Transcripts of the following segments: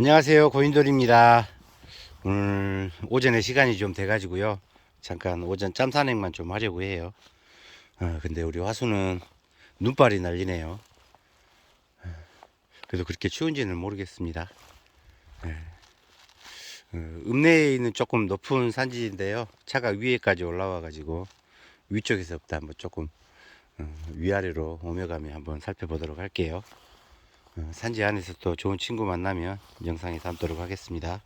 안녕하세요. 고인돌입니다. 오늘 오전에 시간이 좀 돼가지고요. 잠깐 오전 짬 산행만 좀 하려고 해요. 어, 근데 우리 화수는 눈발이 날리네요. 어, 그래도 그렇게 추운지는 모르겠습니다. 예. 어, 읍내에 있는 조금 높은 산지인데요. 차가 위에까지 올라와 가지고 위쪽에서부터 한번 조금 어, 위아래로 오며가며 한번 살펴보도록 할게요. 어, 산지 안에서 또 좋은 친구 만나면 영상에 담도록 하겠습니다.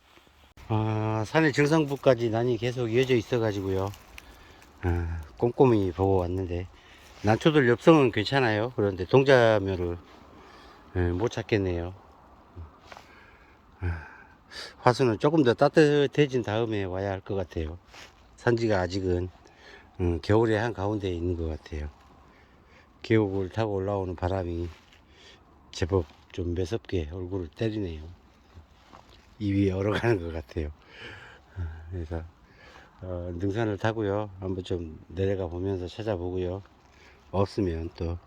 아, 산의 정상부까지 난이 계속 이어져 있어 가지고요. 아, 꼼꼼히 보고 왔는데 난초들 엽성은 괜찮아요. 그런데 동자묘를 예, 못 찾겠네요. 아, 화수는 조금 더 따뜻해진 다음에 와야 할 것 같아요. 산지가 아직은 음, 겨울의 한 가운데에 있는 것 같아요. 계곡을 타고 올라오는 바람이 제법 좀 매섭게 얼굴을 때리네요. 입이 얼어가는 것 같아요. 아, 그래서 어, 등산을 타고요. 한번 좀 내려가 보면서 찾아보고요. 없으면 또,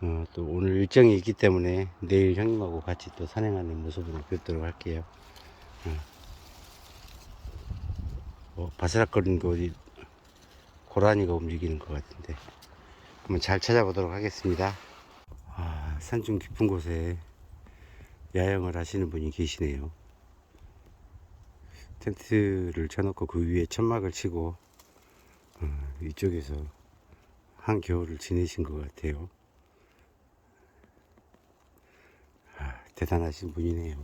어, 또 오늘 일정이 있기 때문에 내일 형님하고 같이 또 산행하는 모습으로 뵙도록 할게요. 어, 어, 바스락거리는 게 어디 고라니가 움직이는 것 같은데 한번 잘 찾아보도록 하겠습니다. 아, 산중 깊은 곳에 야영을 하시는 분이 계시네요. 텐트를 쳐놓고 그 위에 천막을 치고 어, 이쪽에서 한 겨울을 지내신 것 같아요. 아, 대단하신 분이네요.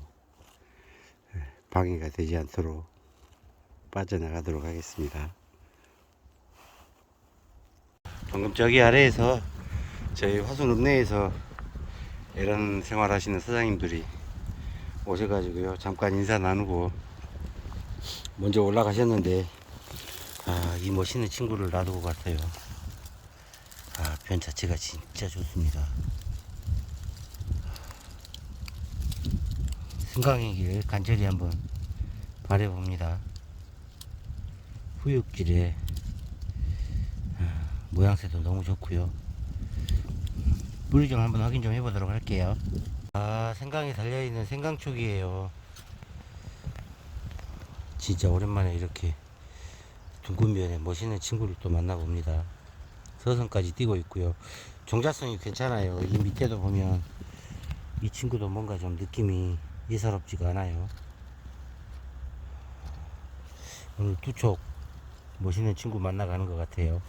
예, 방해가 되지 않도록 빠져나가도록 하겠습니다. 방금 저기 아래에서 저희 화순 읍내에서 이런 생활하시는 사장님들이 오셔가지고요. 잠깐 인사 나누고 먼저 올라가셨는데 아, 이 멋있는 친구를 놔두고 갔어요. 아, 변 자체가 진짜 좋습니다. 승강이길 간절히 한번 바래봅니다. 후육질에 아, 모양새도 너무 좋고요 뿌리 좀 한번 확인 좀 해보도록 할게요. 아, 생강이 달려있는 생강촉이에요. 진짜 오랜만에 이렇게 둥근면에 멋있는 친구를 또 만나봅니다. 서성까지 뛰고 있고요. 종자성이 괜찮아요. 이 밑에도 보면 이 친구도 뭔가 좀 느낌이 예사롭지가 않아요. 오늘 두촉 멋있는 친구 만나가는 것 같아요.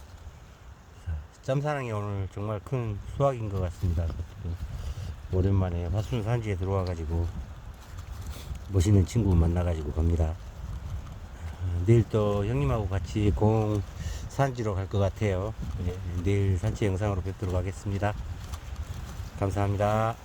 짬사랑이 오늘 정말 큰 수확인 것 같습니다. 오랜만에 화순 산지에 들어와 가지고 멋있는 친구 만나 가지고 갑니다. 어, 내일 또 형님하고 같이 공 산지로 갈 것 같아요. 네, 내일 산지 영상으로 뵙도록 하겠습니다. 감사합니다.